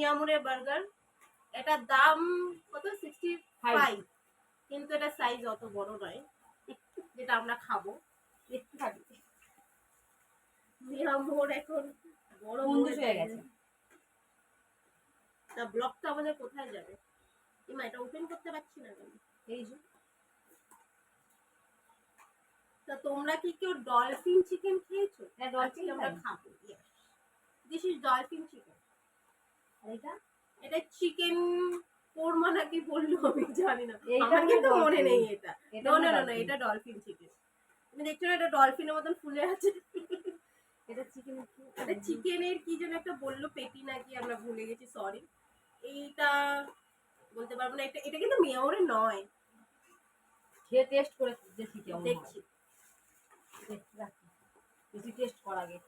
মিয়ামুরের burger এটার দাম কত? সিক্সটি ফাইভ কিন্তু এটা সাইজ অত বড় নয় যেটা আমরা খাব। মিয়ামুর এখন বড় বন্ধুস বড় হয়ে গেছে। তা ব্লগটা আমাদের কোথায় যাবে? ইমা এটা ওপেন করতে পারছি না কেন? এই যে। তা তোমরা কি কেউ ডলফিন চিকেন খেয়েছো? হ্যাঁ, আজকে আমরা খাব দিস ইজ ডলফিন চিকেন এটা? এটা চিকেন কোরমা নাকি বলল আমি জানি না। আমার কিন্তু মনে নেই এটা। না না না এটা ডলফিন চিকেন তুমি দেখছ না এটা ডলফিনের মতন ফুলে আছে? এটা চিকেন এটা চিকেনের কি যেন একটা বলল পেটি নাকি আমরা ভুলে গেছি সরি এইটা বলতে পারব না এটা এটা কিন্তু মেয়রের নয়। খেয়ে টেস্ট করে দেখি কেমন দেখছি। বেশি টেস্ট কর আগে।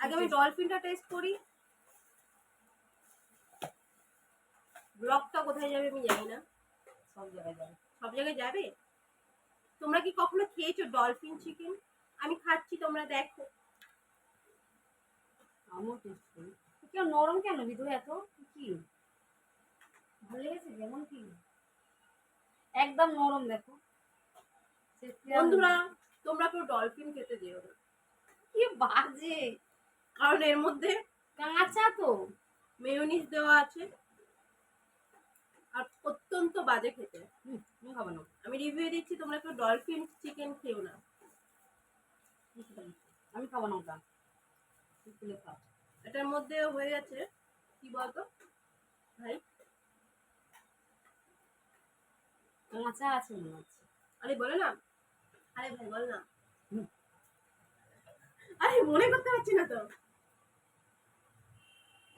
আগে আমি ডলফিনটা টেস্ট করি। ব্লগটা কোথায় যাবে আমি জানি না। সব জায়গায় যাবে। সব জায়গায় যাবে? তোমরা কি কখনো খেয়েছো ডলফিন চিকেন আমি খাচ্ছি তোমরা দেখো। আমিও টেস্ট করি। কেন নরম কেন ভিতরে এত? কি? ভালো লেগেছে? যেমন কি? একদম নরম দেখো। বন্ধুরা তোমরা কেউ ডলফিন খেতে যেও না। কি বাজে! কারণ এর মধ্যে কাঁচা তো। মেয়োনিজ দেওয়া আছে। আর অত্যন্ত বাজে খেতে। হুম, আমি খাব না। আমি রিভিউ দিচ্ছি তোমরা কেউ ডলফিন চিকেন খেও না। আমি খাব না ওটা। তুই তুলে খা এটার মধ্যে হয়ে গেছে কি বলতো? ভাই? কাঁচা আছে মনে হচ্ছে। আরে বলে না। আরে ভাই বল না। আরে মনে করতে পারছি না তো।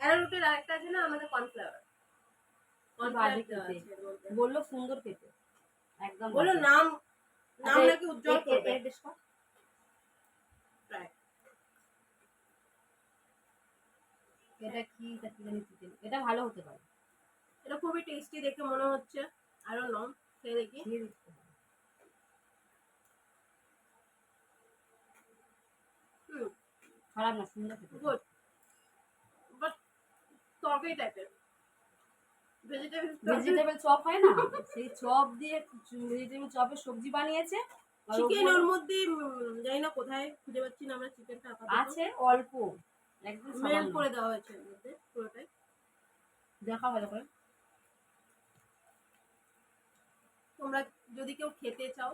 অ্যারোরুটের আরেকটা আছে না আমাদের কর্নফ্লাওয়ার বাজে খেতে। বলল সুন্দর খেতে। একদম বলো বাজে। নাম নাম নাকি উজ্জ্বল করবে? এটা কি এটা ভালো হতে পারে। এটা খুবই টেস্টি দেখে মনে হচ্ছে। আরও নম খেয়ে দেখি। খারাপ না সুন্দর গুড বাট তরকারি টাইপের ভেজিটেবল ভেজিটেবল চপ হয় না? সেই চপ দিয়ে ভেজিটেবল চপের সবজি বানিয়েছে। চিকেন ওর মধ্যে জানি না কোথায় খুঁজে পাচ্ছি না আমরা চিকেনটা আছে অল্প। একদম করে দেওয়া হয়েছে এর মধ্যে পুরোটাই। দেখা ভালো করে। তোমরা যদি কেউ খেতে চাও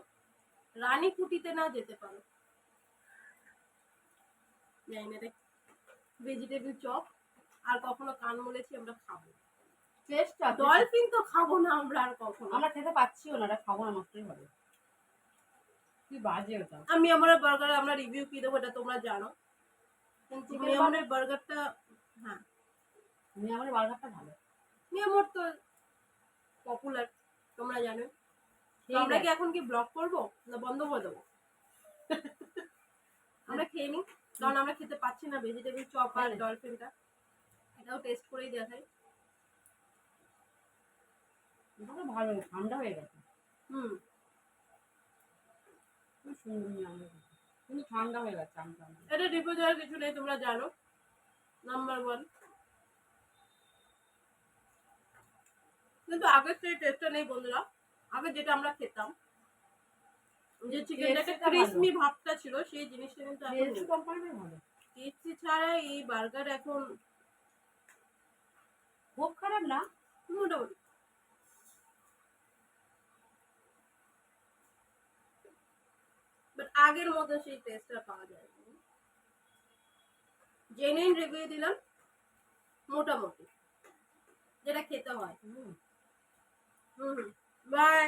রানী কুটিতে না যেতে পারো। জানি না ভেজিটেবল চপ আর কখনো কান বলেছি আমরা খাব টেস্ট ডলফিন তো খাব না আমরা আর কখনো। আমরা খেতে পাচ্ছিও না এটা খাব না নষ্টই হবে। কি বাজে ওটা। আমি আমার বার্গার আমরা রিভিউ কি দেবো এটা তোমরা জানো। মিয়ামরের বার্গারটা হ্যাঁ। বার্গারটা ভালো। মিয়ামর তো পপুলার তোমরা জানো। আমরা কি এখন কি ব্লগ করব? না বন্ধ করে দেবো? আমরা খেয়ে নিই কারণ আমরা খেতে পাচ্ছি না ভেজিটেবল চপ আর হ্যাঁ। ডলফিনটা এটাও টেস্ট করেই দেখাই। তো ভালো ঠান্ডা হয়ে গেছে। হুম। খুব সুন্দর কিন্তু ঠান্ডা হয়ে গেছে আমি ঠান্ডা এটা রিভিউ দেওয়ার কিছু নেই তোমরা জানো। নাম্বার ওয়ান কিন্তু আগের সেই টেস্টটা নেই বন্ধুরা। আগে যেটা আমরা খেতাম যে চিকেনটা একটা। ক্রিসমি ভাবটা ছিল সেই জিনিসটা কিন্তু এখন টেস্ট কোম্পানিটা ভালো। কেএফসি ছাড়া এই বার্গার এখন খুব খারাপ না? মোটামুটি বাট আগের মতো সেই টেস্টটা পাওয়া যায়। জেনুইন রিভিউ দিলাম মোটামুটি। যেটা খেতে হয়। হুম। হুম বাই